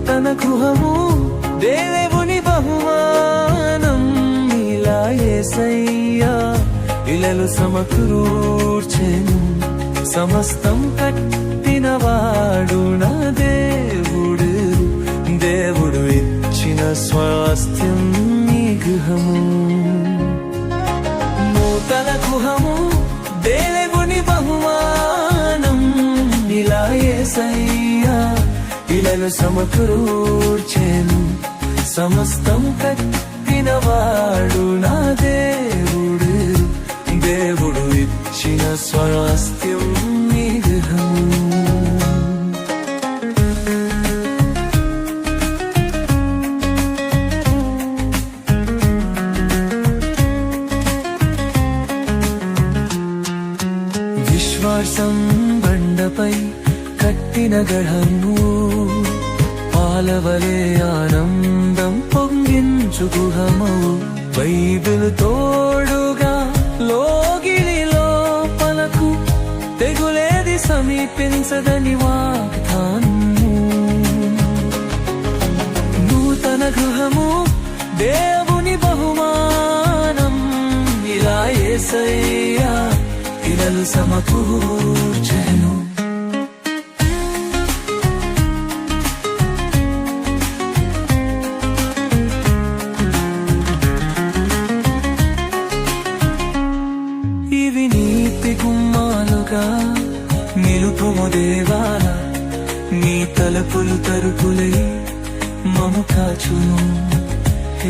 నూతన గృహము దేవుని బహుమానం ఇలా ఏసయ్యా. ఇలలు సమకూర్చెను సమస్తం కట్టినవాడు నా దేవుడు. దేవుడు ఇచ్చిన స్వాస్థ్యం నీ గృహము. సమకూర్చెను. సమస్తం కట్టినవాడు నా దేవుడు. దేవుడు ఇచ్చిన స్వాస్థ్యం ఈ విశ్వాసం బండపై కట్టిన గఢము పాలవలే ఆనందం పొంగించు గుహమవు. బైబిల్ తోడుగా లోగిలి లోపలకు తెగులేది సమీపించదని వాగ్దానము. నూతన గృహము దేవుని బహుమానం. ఇలా ఏసయ్యా ఇలలు సమకూర్చెను. గుమ్మాలుగా నిలుపుము దేవాల నీ తలుపులు తరుపులై మము కాచును.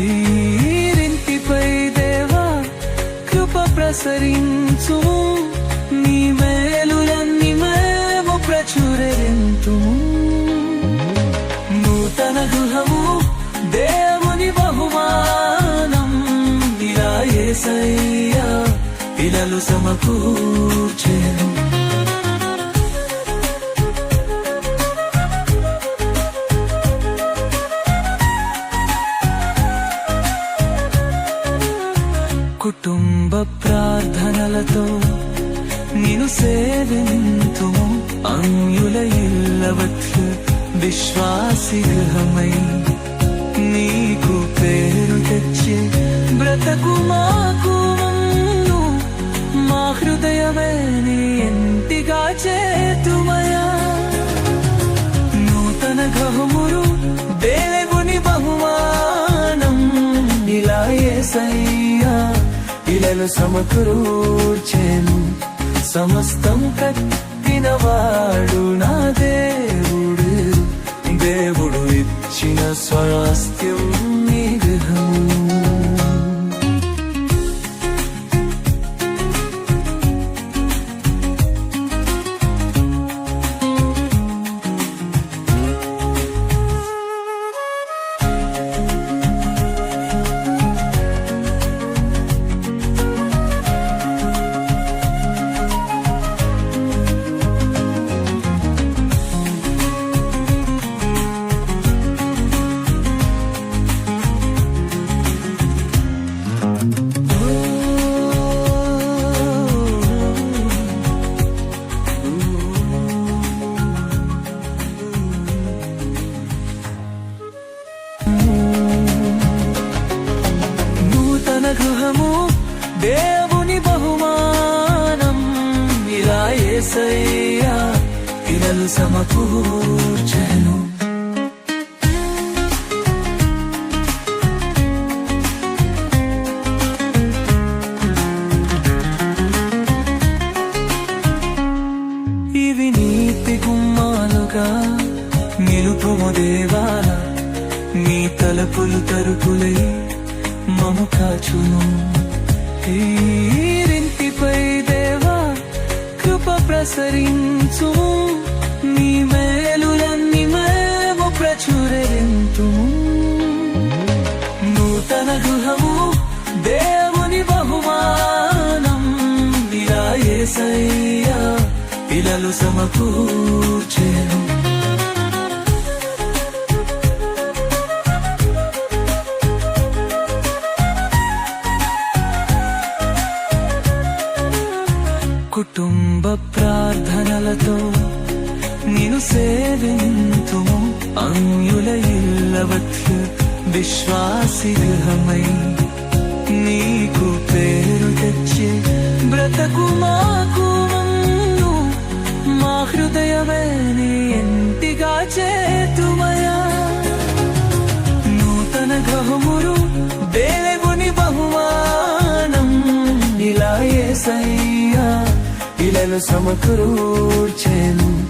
ఈరింటిపై దేవా కృప ప్రసరించు నీ మేలులన్నీ మేము ప్రచురెంతు నూతన గృహము దేవుని బహుమానం ఇలా ఏసై పిల్లలు సమకూర్చెను కుటుంబ ప్రార్థనలతో నిను సేవింతుము. అంయుల ఇల్లవట్లు విశ్వాసి గృహమై నీకు పేరు తెచ్చి బ్రతకు మాకు హృదయమే నీ ఇంటిగా చేతుమయా నూతన గృహమురు దేవుని బహుమానం. ఇలా ఏసయ్యా ఇలను సమకూర్చెను. సమస్తం కట్టినవాడు నా దేవుడు. దేవుడు ఇచ్చిన స్వాస్థ్యం గృహము దేవుని బహుమానం ఇలా ఏసయ్యా ఇరలు సమకూర్చను. ఇవి నీతి గుమ్మాలుగా నిలుపుము దేవాల నీ తలుపులు తరుపులై మము కాచును ఈరింటిపై దేవా కృప ప్రసరించు. నీ మేలులన్నీ మేము ప్రచురింతుము నూతన గృహము దేవుని బహుమానం. ఇలా ఏసయ్యా ఇలలు కుటుంబ ప్రార్థనలతో నిను సేవింతుము. అన్యుల ఇల్లవత్య విశ్వాసి గృహమై నీకు పేరు తెచ్చి బ్రతకు మాకు మమ్ము మా హృదయమే నీ ఇంటిగా చేతుమయా నూతన గ్రహమురు దేవుని బహుమానం ఇలా సమకూర్చెను.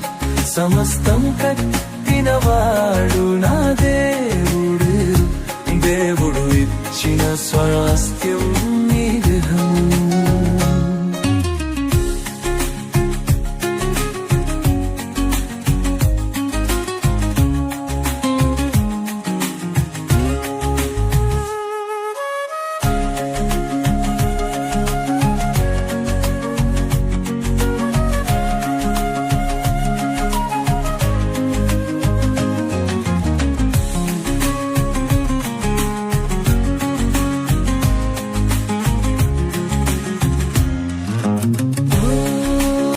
సమస్తం కట్టినవాడు నా దేవుడు. దేవుడు ఇచ్చిన స్వాస్థ్యం